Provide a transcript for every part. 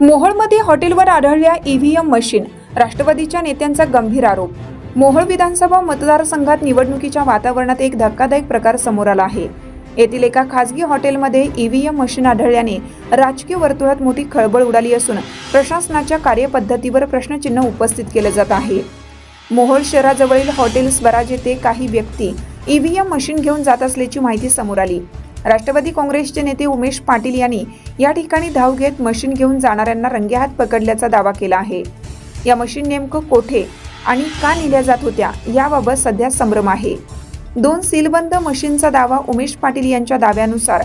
मोहोळमध्ये हॉटेलवर आढळल्या EVM machine राष्ट्रवादीच्या नेत्यांचा गंभीर आरोप. मोहोळ विधानसभा मतदारसंघात निवडणुकीच्या वातावरणात एक धक्कादायक प्रकार समोर आला आहे. येथील एका खासगी हॉटेलमध्ये ईव्हीएम मशीन आढळल्याने राजकीय वर्तुळात मोठी खळबळ उडाली असून प्रशासनाच्या कार्यपद्धतीवर प्रश्नचिन्ह उपस्थित केलं जात आहे. मोहोळ शहराजवळील हॉटेल स्वराज येथे काही व्यक्ती ईव्हीएम मशीन घेऊन जात असल्याची माहिती समोर आली. राष्ट्रवादी काँग्रेसचे नेते उमेश पाटील यांनी या ठिकाणी धाव घेत मशीन घेऊन जाणाऱ्यांना रंगेहात पकडल्याचा दावा केला आहे. या मशीन नेमकं कोठे आणि का नेल्या जात होत्या याबाबत सध्या संभ्रम आहे. दोन सीलबंद मशीनचा दावा उमेश पाटील यांच्या दाव्यानुसार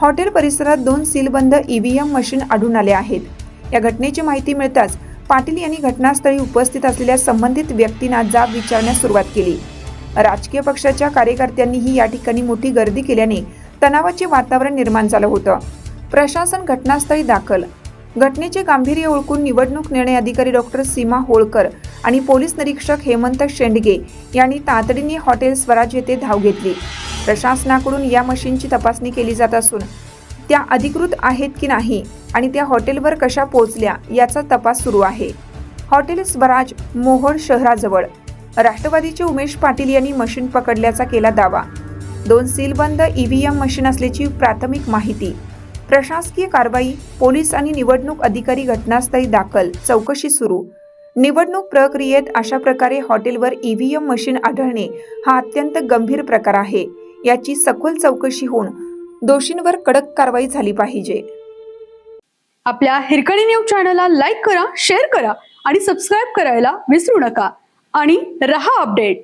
हॉटेल परिसरात दोन सीलबंद ईव्हीएम मशीन आढळून आल्या आहेत. या घटनेची माहिती मिळताच पाटील यांनी घटनास्थळी उपस्थित असलेल्या संबंधित व्यक्तींना जाब विचारण्यास सुरुवात केली. राजकीय पक्षाच्या कार्यकर्त्यांनीही या ठिकाणी मोठी गर्दी केल्याने तणावाचे वातावरण निर्माण झालं होतं. प्रशासन घटनास्थळी दाखल. घटनेचे गांभीर्य ओळखून निवडणूक निर्णय अधिकारी डॉक्टर सीमा होळकर आणि पोलीस निरीक्षक हेमंत शेंडगे यांनी तातडीने हॉटेल स्वराज येथे धाव घेतली. प्रशासनाकडून या मशीनची तपासणी केली जात असून त्या अधिकृत आहेत की नाही आणि त्या हॉटेलवर कशा पोहोचल्या याचा तपास सुरू आहे. हॉटेल स्वराज मोहोळ शहराजवळ. राष्ट्रवादीचे उमेश पाटील यांनी मशीन पकडल्याचा केला दावा. दोन सीलबंद ईव्हीएम मशीन असल्याची प्राथमिक माहिती. प्रशासकीय कारवाई पोलीस आणि निवडणूक अधिकारी घटनास्थळी दाखल. चौकशी सुरू. निवडणूक प्रक्रियेत अशा प्रकारे हॉटेलवर ईव्हीएम मशीन आढळणे हा अत्यंत गंभीर प्रकार आहे. याची सखोल चौकशी होऊन दोषींवर कडक कारवाई झाली पाहिजे. आपल्या हिरकणी न्यूज चॅनलला लाईक करा शेअर करा आणि सबस्क्राईब करायला विसरू नका. आणि रहा अपडेट.